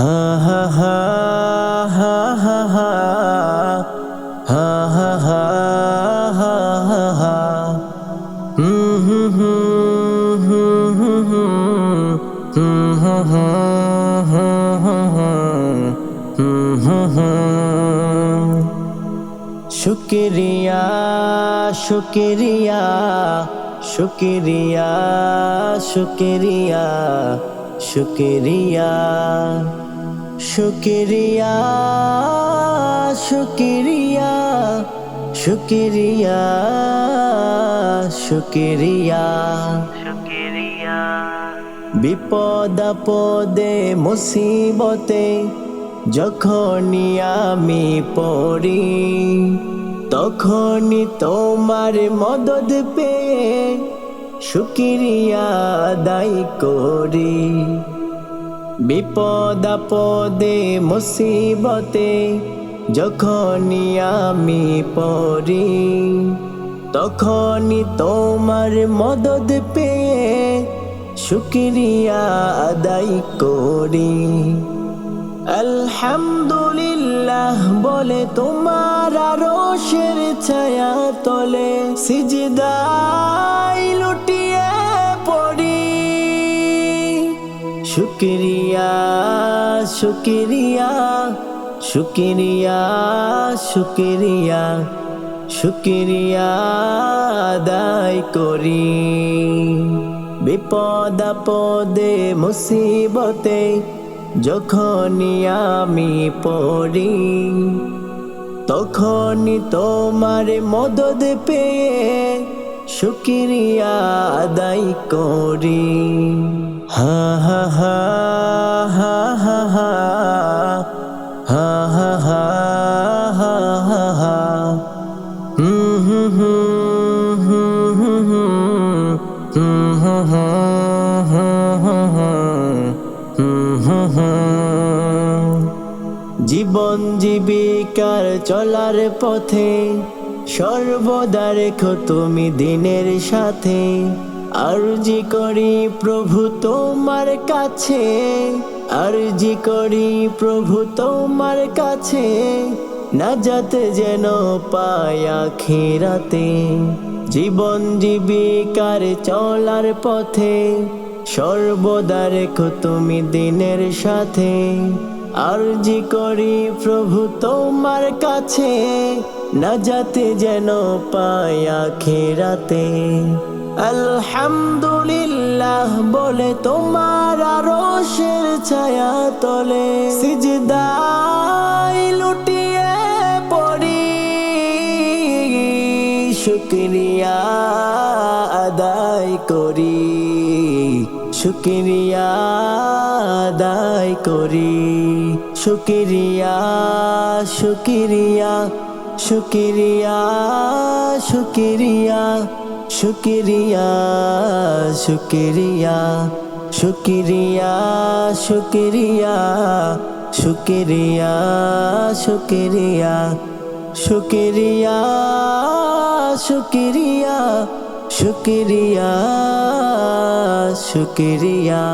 হা হা হা হা হা হা হা হুম হুম হুম হুম হুম শুক্রিয়া শুক্রিয়া শুক্রিয়া শুক্রিয়া শুক্রিয়া শুক্রিয়া শুক্রিয়া শুক্রিয়া শুক্রিয়া। বিপদ আপদে মুসিবতে যখনই আমি পড়ি তখনই তোমার মদদ পেয়ে শুক্রিয়া আদায় করি। বিপদ আপদে মুসিবতে যখনই আমি পড়ি, তখনই তোমার মদদ পেয়ে শুক্রিয়া আদায় করি। আলহামদুলিল্লাহ বলে তোমার আরশের ছায়া তলে সিজদাই শুক্রিয়া শুক্রিয়া শুক্রিয়া শুক্রিয়া শুক্রিয়া আদায় করি। বিপদ আপদে, মুসিবতে যখনই আমি পড়ি, তখনই তোমার মদদ পেয়ে শুক্রিয়া আদায় করি। জীবন জীবিকার চলার পথে সর্বদা রেখো তুমি দিনের সাথে, আরজি করি প্রভু তোমার কাছে, আরজি করি প্রভু তোমার কাছে না যেন পায়া খেরাতে জীবন জীবিকার চলার পথে, সর্বদা রেখো তুমি দিনের সাথে আরজি করি প্রভু তোমার কাছে, না যাতে যেন পায়া খেরাতে আলহামদুলিল্লাহ বলে তোমার আরশের ছায়া তলে। সিজদাই লুটিয়ে পড়ি, শুক্রিয়া আদায় করি। শুক্রিয়া আদায় করি শুক্রিয়া শুক্রিয়া শুক্রিয়া শুক্রিয়া শুক্রিয়া শুক্রিয়া শুক্রিয়া শুক্রিয়া শুক্রিয়া শুক্রিয়া শুক্রিয়া শুক্রিয়া শুক্রিয়া শুক্রিয়া